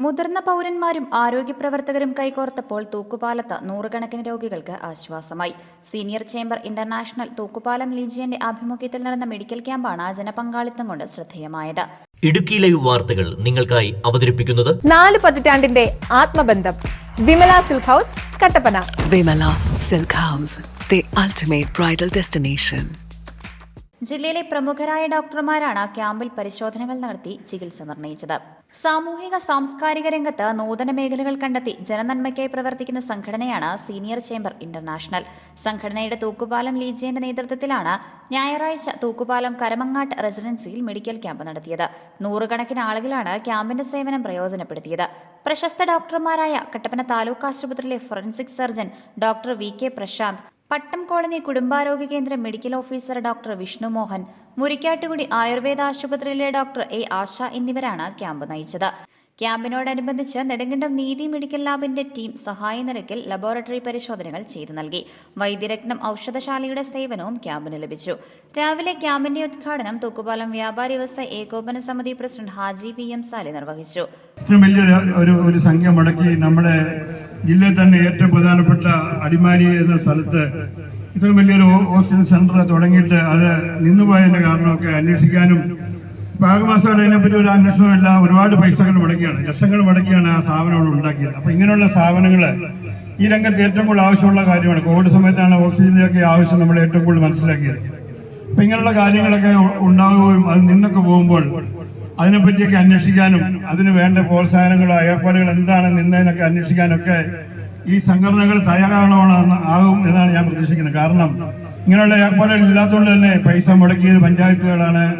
മുതിർന്ന പൗരന്മാരും ആരോഗ്യപ്രവർത്തകരും കൈകോർത്തപ്പോൾ തൂക്കുപാലത്ത് നൂറുകണക്കിന് രോഗികൾക്ക് ആശ്വാസമായി. സീനിയർ ചേംബർ ഇന്റർനാഷണൽ തൂക്കുപാലം ലീജിയന്റെ ആഭിമുഖ്യത്തിൽ നടന്ന മെഡിക്കൽ ക്യാമ്പാണ് ജനപങ്കാളിത്തം കൊണ്ട് ശ്രദ്ധേയമായത്. ഇടുക്കി ലൈവ് വാർത്തകൾ നിങ്ങൾക്കായി അവതരിപ്പിക്കുന്നത് നാല് പതിറ്റാണ്ടിന്റെ ആത്മബന്ധം. Vimala silk house Kattappana. Vimala silk house the ultimate bridal destination. ജില്ലയിലെ പ്രമുഖരായ ഡോക്ടർമാരാണ് ക്യാമ്പിൽ പരിശോധനകൾ നടത്തി ചികിത്സ നിർണയിച്ചത്. സാമൂഹിക സാംസ്കാരിക രംഗത്ത് നൂതന മേഖലകൾ കണ്ടെത്തി ജനനന്മയ്ക്കായി പ്രവർത്തിക്കുന്ന സംഘടനയാണ് സീനിയർ ചേംബർ ഇന്റർനാഷണൽ. സംഘടനയുടെ തൂക്കുപാലം ലീജിയന്റെ നേതൃത്വത്തിലാണ് ഞായറാഴ്ച തൂക്കുപാലം കരമങ്ങാട്ട് റെസിഡൻസിയിൽ മെഡിക്കൽ ക്യാമ്പ് നടത്തിയത്. നൂറുകണക്കിന് ആളുകളാണ് ക്യാമ്പിന്റെ സേവനം പ്രയോജനപ്പെടുത്തിയത്. പ്രശസ്ത ഡോക്ടർമാരായ കട്ടപ്പന താലൂക്ക് ആശുപത്രിയിലെ forensic surgeon doctor V K Prashanth Pattam colony കുടുംബാരോഗ്യ കേന്ദ്ര medical officer doctor Vishnu Mohan Murikkattukudi Ayurveda ആശുപത്രിയിലെ ഡോക്ടർ എ ആശ എന്നിവരാണ് ക്യാമ്പ് നയിച്ചത്. ക്യാമ്പിനോടനുബന്ധിച്ച് നെടുങ്കണ്ടം നീതി മെഡിക്കൽ ലാബിന്റെ ടീം സഹായ നിരക്കിൽ ലബോറട്ടറി പരിശോധനകൾ ചെയ്തു നൽകി. വൈദ്യരത്നം ഔഷധശാലയുടെ സേവനവും ക്യാമ്പിന് ലഭിച്ചു. രാവിലെ ക്യാമ്പിന്റെ ഉദ്ഘാടനം തൂക്കുപാലം Vyapari Vyavasaya Ekopana Samithi president Haji P M Sali നിർവഹിച്ചു. ഒരു നമ്മുടെ ജില്ലയിൽ തന്നെ ഏറ്റവും പ്രധാനപ്പെട്ട അടിമാലി എന്ന സ്ഥലത്ത് ഇത്രയും വലിയൊരു ഹോസ്റ്റൽ സെന്റർ തുടങ്ങിയിട്ട് അത് നിന്നുപോയതിന്റെ കാരണമൊക്കെ അന്വേഷിക്കാനും ഇപ്പൊ അതിനെപ്പറ്റി ഒരു അന്വേഷണമില്ല ഒരുപാട് പൈസകൾ മുടക്കിയാണ്. ലക്ഷങ്ങൾ മുടക്കിയാണ് ആ സ്ഥാപനം അവിടെ ഉണ്ടാക്കിയത്. അപ്പോൾ ഇങ്ങനെയുള്ള സ്ഥാപനങ്ങൾ ഈ രംഗത്ത് ഏറ്റവും കൂടുതൽ ആവശ്യമുള്ള കാര്യമാണ്. കോവിഡ് സമയത്താണ് ഓക്സിജന്റെയൊക്കെ ആവശ്യം നമ്മൾ ഏറ്റവും കൂടുതൽ മനസ്സിലാക്കിയത്. അപ്പൊ ഇങ്ങനെയുള്ള കാര്യങ്ങളൊക്കെ ഉണ്ടാവുകയും അത് നിന്നൊക്കെ പോകുമ്പോൾ അതിനെപ്പറ്റിയൊക്കെ അന്വേഷിക്കാനും അതിന് വേണ്ട പ്രോത്സാഹനങ്ങളോ ഏർപ്പാടുകൾ എന്താണ് നിന്നതിനൊക്കെ അന്വേഷിക്കാനൊക്കെ ഈ സംഘടനകൾ തയ്യാറാവണമെന്ന് ആകും എന്നാണ് ഞാൻ പ്രതീക്ഷിക്കുന്നത്. കാരണം ഇങ്ങനെയുള്ള ഏർപ്പാടുകൾ ഇല്ലാത്തതുകൊണ്ട് തന്നെ പൈസ മുടക്കിയത് പഞ്ചായത്തുകളാണ്.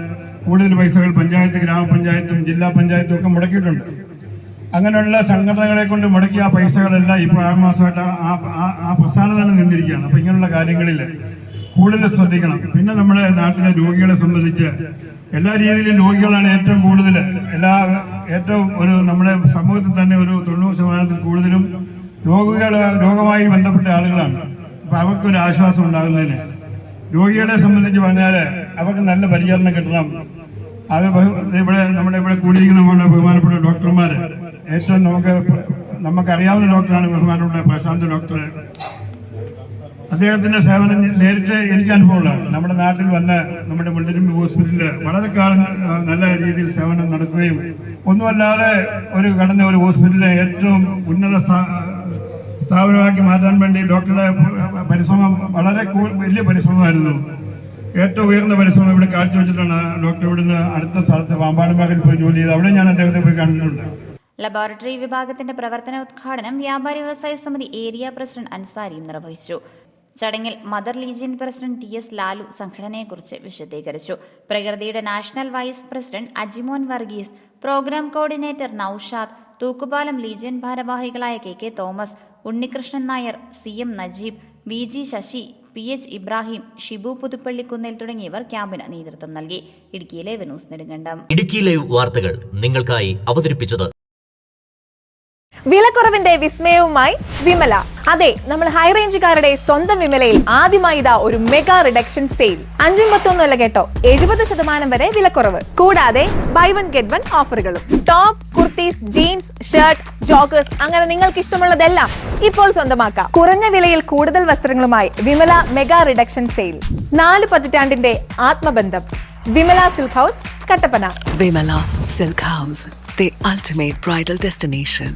കൂടുതൽ പൈസകൾ പഞ്ചായത്ത് ഗ്രാമപഞ്ചായത്തും ജില്ലാ പഞ്ചായത്തും ഒക്കെ മുടക്കിയിട്ടുണ്ട്. അങ്ങനെയുള്ള സംഘടനകളെ കൊണ്ട് മുടക്കിയ ആ പൈസകളെല്ലാം ഇപ്പോൾ ആറ് മാസമായിട്ട് ആ- ആ- പ്രസ്ഥാനം തന്നെ നിന്നിരിക്കുകയാണ്. അപ്പോൾ ഇങ്ങനെയുള്ള കാര്യങ്ങളിൽ കൂടുതൽ ശ്രദ്ധിക്കണം. പിന്നെ നമ്മുടെ നാട്ടിലെ രോഗികളെ സംബന്ധിച്ച് എല്ലാ രീതിയിലും രോഗികളാണ് ഏറ്റവും കൂടുതൽ എല്ലാ ഏറ്റവും ഒരു നമ്മുടെ സമൂഹത്തിൽ തന്നെ ഒരു തൊണ്ണൂറ് ശതമാനത്തിൽ കൂടുതലും രോഗികൾ രോഗമായി ബന്ധപ്പെട്ട ആളുകളാണ്. അപ്പൊ അവർക്കൊരു ആശ്വാസം ഉണ്ടാകുന്നതിന്. രോഗികളെ സംബന്ധിച്ച് പറഞ്ഞാൽ അവർക്ക് നല്ല പരിചരണം കിട്ടണം. അത് ഇവിടെ നമ്മുടെ ഇവിടെ കൂടിയിരിക്കുന്ന നമ്മുടെ ബഹുമാനപ്പെട്ട ഡോക്ടർമാർ ഏറ്റവും നമുക്ക് നമുക്കറിയാവുന്ന ഡോക്ടറാണ് ബഹുമാനപ്പെട്ട പ്രശാന്ത് ഡോക്ടർ. അദ്ദേഹത്തിന്റെ സേവനം നേരിട്ട് എനിക്ക് അനുഭവമുള്ളതാണ്. നമ്മുടെ നാട്ടിൽ വന്ന് നമ്മുടെ മുണ്ടരുമ്പ് ഹോസ്പിറ്റലിൽ വളരെ കാലം നല്ല രീതിയിൽ സേവനം നടക്കുകയും ഒന്നുമല്ലാതെ ഒരു കടന്ന ഒരു ഹോസ്പിറ്റലിലെ ഏറ്റവും ഉന്നത സ്ഥാ- സ്ഥാപനമാക്കി മാറ്റാൻ വേണ്ടി ഡോക്ടറുടെ പരിശ്രമം വളരെ വലിയ പരിശ്രമമായിരുന്നു. ഏറ്റവും ഉയർന്ന പരിശ്രമം ഇവിടെ കാഴ്ചവെച്ചിട്ടാണ് ഡോക്ടർ ഇവിടുന്ന് അടുത്ത സ്ഥലത്ത് പാമ്പാടുമാകിൽ പോയി ജോലി ചെയ്ത് അവിടെ ഞാൻ അദ്ദേഹത്തെ പോയി കണ്ടിട്ടുണ്ട്. ലബോറട്ടറി വിഭാഗത്തിന്റെ പ്രവർത്തന ഉദ്ഘാടനം വ്യാപാരി വ്യവസായ സമിതി ഏരിയ പ്രസിഡന്റ് അൻസാരിയും നിർവഹിച്ചു. ചടങ്ങിൽ mother legion president T S Lalu സംഘടനയെക്കുറിച്ച് വിശദീകരിച്ചു. പ്രകൃതിയുടെ national vice president Ajimon Varghese programme coordinator Noushad Thookkupalam legion ഭാരവാഹികളായ K K Thomas Unnikrishnan Nair C M Najeeb V G Shashi P H Ibrahim Shibu Puthuppallikkunnel തുടങ്ങിയവർ ക്യാമ്പിന് നേതൃത്വം നൽകി. ഇടുക്കിയിലെ Vinos Nedumkandam. Idukki live വാർത്തകൾ നിങ്ങൾക്കായി അവതരിപ്പിച്ചത് വിലക്കുറവിന്റെ വിസ്മയവുമായി വിമല. അതെ നമ്മൾ ഹൈ റേഞ്ചുകാരുടെ സ്വന്തം വിമലയിൽ ആദ്യമായി ഇതാ ഒരു മെഗാ റിഡക്ഷൻ സെയിൽ അഞ്ചും പത്തൊന്നുമല്ല കേട്ടോ എഴുപത് ശതമാനം വരെ വിലക്കുറവ്. കൂടാതെ ബൈ വൺ ഗെറ്റ് വൺ ഓഫറുകളും top kurtis jeans shirt joggers അങ്ങനെ നിങ്ങൾക്ക് ഇഷ്ടമുള്ളതെല്ലാം ഇപ്പോൾ സ്വന്തമാക്കാം. കുറഞ്ഞ വിലയിൽ കൂടുതൽ വസ്ത്രങ്ങളുമായി വിമല മെഗാ റിഡക്ഷൻ സെയിൽ നാല് പതിറ്റാണ്ടിന്റെ ആത്മബന്ധം. Vimala silk house Kattappana. Vimala silk house the ultimate bridal destination.